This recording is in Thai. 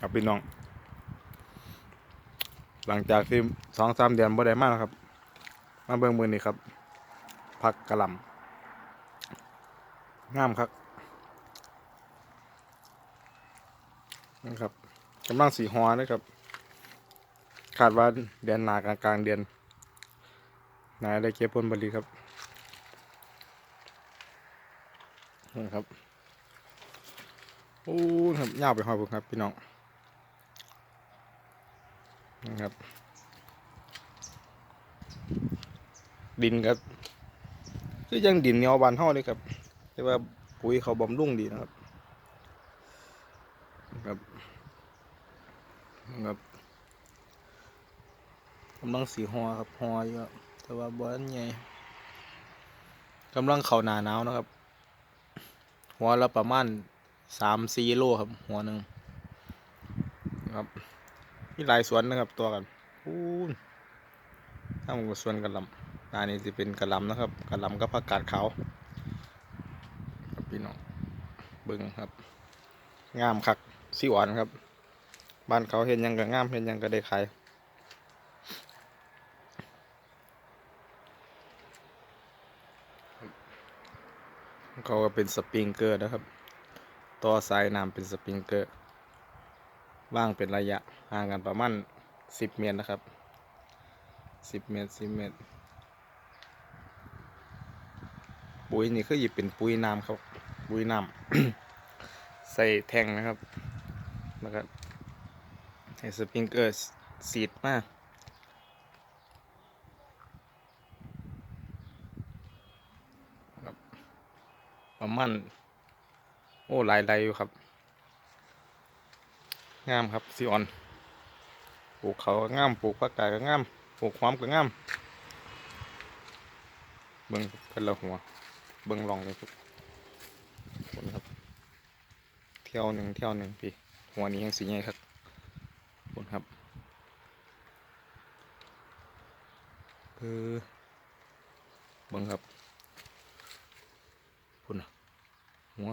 ครับพี่น้อง หลังจากที่สองสามเดือนบ่ได้มาแล้วครับ มาเบิ่งมือนี่ครับผักกะหล่ำงามครับนี่ครับกำลังสีหอนะครับ คาดว่าเดือนหนากลางกลางเดือนนายได้เก็บผลผลิตครับนี่ครับ โอ้ครับยาวไปหอยบุกครับ พี่น้อง ครับ ดินครับคือยังดินเนียวบานเท่าเลยครับแต่ว่าปุ๋ยเขาบำรุงดีนะครับครับครับกำลังสีหอครับหออยู่ครับแต่ว่าบอนใหญ่กำลังเข้าหนาหนาวนะครับ หัวละประมาณสามสี่โลครับ หัวหนึ่งครับ มีหลายสวนนะครับตัวกันอู้นถ้ามันสวนกระลำอันนี้จะเป็นกระลำนะครับกระลำกับผักกาดขาวครับพี่น้องเบิ่งครับ งามคักสีหวานครับ บ้านเขาเห็นยังก็งามเห็นยังก็ได้ขายเขาก็เป็นสปริงเกอร์นะครับ ต่อสายน้ำเป็นสปริงเกอร์ ว่างเป็นระยะห่างกันประมาณสิบเมตรนะครับสิบเมตรสิบเมตร ปุ๋ยนี่คือหยิบเป็นปุ๋ยน้ำครับ ปุ๋ยน้ำใส่แทงนะครับแล้วก็ให้สปริงเกอร์สีดมาครับประมาณโอ้หลายไรอยู่ครับ งามครับซีออนปลูกเขาก็งามปลูกผักกาดก็งามปลูกหอมก็งามเบิ่งเป็นละหัว เบิ่งลองเลยทุกคนครับ เที่ยวหนึ่งเที่ยวหนึ่งพี่หัวนี้ยังสีใหญ่ครับคนครับคือเบิ่งครับพุ่นนะหัว